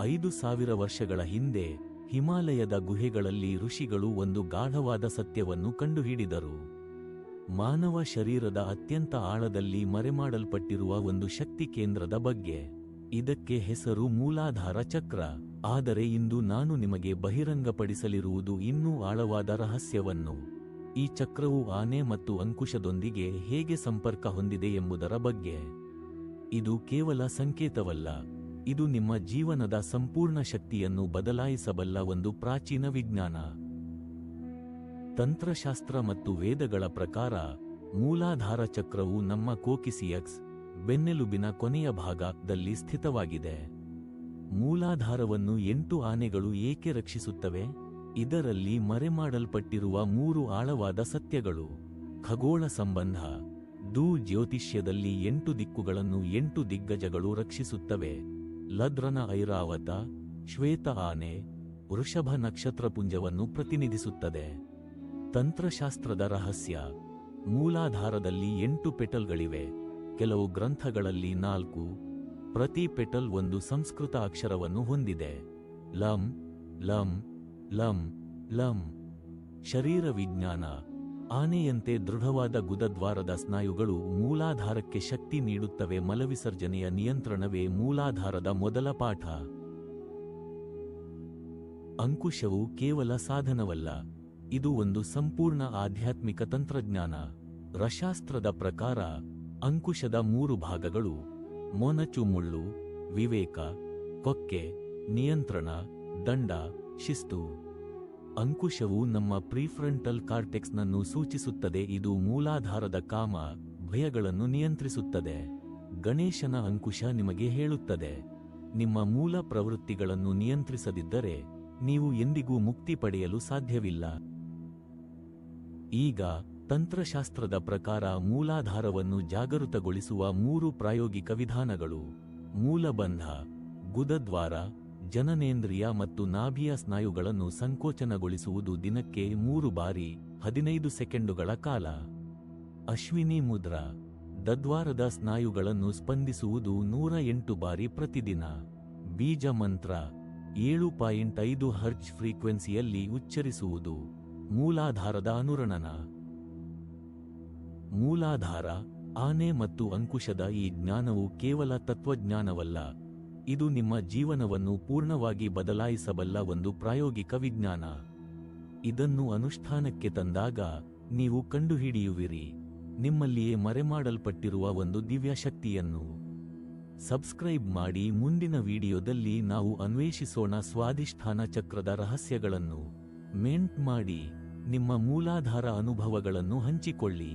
ಐದು ಸಾವಿರ ವರ್ಷಗಳ ಹಿಂದೆ ಹಿಮಾಲಯದ ಗುಹೆಗಳಲ್ಲಿ ಋಷಿಗಳು ಒಂದು ಗಾಢವಾದ ಸತ್ಯವನ್ನು ಕಂಡುಹಿಡಿದರು. ಮಾನವ ಶರೀರದ ಅತ್ಯಂತ ಆಳದಲ್ಲಿ ಮರೆಮಾಡಲ್ಪಟ್ಟಿರುವ ಒಂದು ಶಕ್ತಿ ಕೇಂದ್ರದ ಬಗ್ಗೆ. ಇದಕ್ಕೆ ಹೆಸರು ಮೂಲಾಧಾರ ಚಕ್ರ. ಆದರೆ ಇಂದು ನಾನು ನಿಮಗೆ ಬಹಿರಂಗಪಡಿಸಲಿರುವುದು ಇನ್ನೂ ಆಳವಾದ ರಹಸ್ಯವನ್ನು. ಈ ಚಕ್ರವು ಆನೆ ಮತ್ತು ಅಂಕುಶದೊಂದಿಗೆ ಹೇಗೆ ಸಂಪರ್ಕ ಹೊಂದಿದೆ ಎಂಬುದರ ಬಗ್ಗೆ. ಇದು ಕೇವಲ ಸಂಕೇತವಲ್ಲ. ಇದು ನಿಮ್ಮ ಜೀವನದ ಸಂಪೂರ್ಣ ಶಕ್ತಿಯನ್ನು ಬದಲಾಯಿಸಬಲ್ಲ ಒಂದು ಪ್ರಾಚೀನ ವಿಜ್ಞಾನ. ತಂತ್ರಶಾಸ್ತ್ರ ಮತ್ತು ವೇದಗಳ ಪ್ರಕಾರ, ಮೂಲಾಧಾರ ಚಕ್ರವು ನಮ್ಮ ಕೋಕಿಸಿಯಕ್ಸ್ ಬೆನ್ನೆಲುಬಿನ ಕೊನೆಯ ಭಾಗದಲ್ಲಿ ಸ್ಥಿತವಾಗಿದೆ. ಮೂಲಾಧಾರವನ್ನು ಎಂಟು ಆನೆಗಳು ಏಕೆ ರಕ್ಷಿಸುತ್ತವೆ? ಇದರಲ್ಲಿ ಮರೆಮಾಡಲ್ಪಟ್ಟಿರುವ ಮೂರು ಆಳವಾದ ಸತ್ಯಗಳು. ಖಗೋಳ ಸಂಬಂಧ ದೂ ಜ್ಯೋತಿಷ್ಯದಲ್ಲಿ ಎಂಟು ದಿಕ್ಕುಗಳನ್ನು ಎಂಟು ದಿಗ್ಗಜಗಳು ರಕ್ಷಿಸುತ್ತವೆ. ಲದ್ರನ ಐರಾವತ, ಶ್ವೇತ ಆನೆ, ವೃಷಭ ನಕ್ಷತ್ರಪುಂಜವನ್ನು ಪ್ರತಿನಿಧಿಸುತ್ತದೆ. ತಂತ್ರಶಾಸ್ತ್ರದ ರಹಸ್ಯ, ಮೂಲಾಧಾರದಲ್ಲಿ ಎಂಟು ಪೆಟಲ್ಗಳಿವೆ. ಕೆಲವು ಗ್ರಂಥಗಳಲ್ಲಿ ನಾಲ್ಕು, ಪ್ರತಿ ಪೆಟಲ್ ಒಂದು ಸಂಸ್ಕೃತ ಅಕ್ಷರವನ್ನು ಹೊಂದಿದೆ. ಲಂ ಲಂ ಲಂ ಲಂ. ಶರೀರ ವಿಜ್ಞಾನ ಆನೆಯಂತೆ ದೃಢವಾದ ಗುದದ್ವಾರದ ಸ್ನಾಯುಗಳು ಮೂಲಾಧಾರಕ್ಕೆ ಶಕ್ತಿ ನೀಡುತ್ತವೆ. ಮಲವಿಸರ್ಜನೆಯ ನಿಯಂತ್ರಣವೇ ಮೂಲಾಧಾರದ ಮೊದಲ ಪಾಠ. ಅಂಕುಶವು ಕೇವಲ ಸಾಧನವಲ್ಲ, ಇದು ಒಂದು ಸಂಪೂರ್ಣ ಆಧ್ಯಾತ್ಮಿಕ ತಂತ್ರಜ್ಞಾನ. ರಶಾಸ್ತ್ರದ ಪ್ರಕಾರ, ಅಂಕುಶದ ಮೂರು ಭಾಗಗಳು, ಮೊನಚು ಮುಳ್ಳು, ವಿವೇಕ, ಕೊಕ್ಕೆ, ನಿಯಂತ್ರಣ, ದಂಡ, ಶಿಸ್ತು. ಅಂಕುಶವು ನಮ್ಮ ಪ್ರೀಫ್ರಂಟಲ್ ಕಾರ್ಟೆಕ್ಸ್ನನ್ನು ಸೂಚಿಸುತ್ತದೆ, ಇದು ಮೂಲಾಧಾರದ ಕಾಮ ಭಯಗಳನ್ನು ನಿಯಂತ್ರಿಸುತ್ತದೆ. ಗಣೇಶನ ಅಂಕುಶ ನಿಮಗೆ ಹೇಳುತ್ತದೆ, ನಿಮ್ಮ ಮೂಲ ಪ್ರವೃತ್ತಿಗಳನ್ನು ನಿಯಂತ್ರಿಸದಿದ್ದರೆ ನೀವು ಎಂದಿಗೂ ಮುಕ್ತಿ ಪಡೆಯಲು ಸಾಧ್ಯವಿಲ್ಲ. ಈಗ ತಂತ್ರಶಾಸ್ತ್ರದ ಪ್ರಕಾರ ಮೂಲಾಧಾರವನ್ನು ಜಾಗೃತಗೊಳಿಸುವ ಮೂರು ಪ್ರಾಯೋಗಿಕ ವಿಧಾನಗಳು. ಮೂಲಬಂಧ, ಗುದದ್ವಾರ ಜನನೇಂದ್ರಿಯ ಮತ್ತು ನಾಭಿಯ ಸ್ನಾಯುಗಳನ್ನು ಸಂಕೋಚನಗೊಳಿಸುವುದು ದಿನಕ್ಕೆ ಮೂರು ಬಾರಿ ಹದಿನೈದು ಸೆಕೆಂಡುಗಳ ಕಾಲ. ಅಶ್ವಿನಿ ಮುದ್ರಾ. ದದ್ವಾರದ ಸ್ನಾಯುಗಳನ್ನು ಸ್ಪಂದಿಸುವುದು ನೂರ ಎಂಟು ಬಾರಿ ಪ್ರತಿದಿನ. ಬೀಜ ಮಂತ್ರ. ಏಳು ಪಾಯಿಂಟ್ ಐದು ಹರ್ಚ್ ಫ್ರೀಕ್ವೆನ್ಸಿಯಲ್ಲಿ ಉಚ್ಚರಿಸುವುದು. ಮೂಲಾಧಾರದ ಅನುರಣನ. ಮೂಲಾಧಾರ, ಆನೆ ಮತ್ತು ಅಂಕುಶದ ಈ ಜ್ಞಾನವು ಕೇವಲ ತತ್ವಜ್ಞಾನವಲ್ಲ. ಇದು ನಿಮ್ಮ ಜೀವನವನ್ನು ಪೂರ್ಣವಾಗಿ ಬದಲಾಯಿಸಬಲ್ಲ ಒಂದು ಪ್ರಾಯೋಗಿಕ ವಿಜ್ಞಾನ. ಇದನ್ನು ಅನುಷ್ಠಾನಕ್ಕೆ ತಂದಾಗ ನೀವು ಕಂಡುಹಿಡಿಯುವಿರಿ. ನಿಮ್ಮಲ್ಲಿಯೇ ಮರೆಮಾಡಲ್ಪಟ್ಟಿರುವ ಒಂದು ದಿವ್ಯಶಕ್ತಿಯನ್ನು ಸಬ್ಸ್ಕ್ರೈಬ್ ಮಾಡಿ ಮುಂದಿನ ವಿಡಿಯೋದಲ್ಲಿ ನಾವು ಅನ್ವೇಷಿಸೋಣ ಸ್ವಾಧಿಷ್ಠಾನ ಚಕ್ರದ ರಹಸ್ಯಗಳನ್ನು. ಮೆಂಟ್ ಮಾಡಿ ನಿಮ್ಮ ಮೂಲಾಧಾರ ಅನುಭವಗಳನ್ನು ಹಂಚಿಕೊಳ್ಳಿ.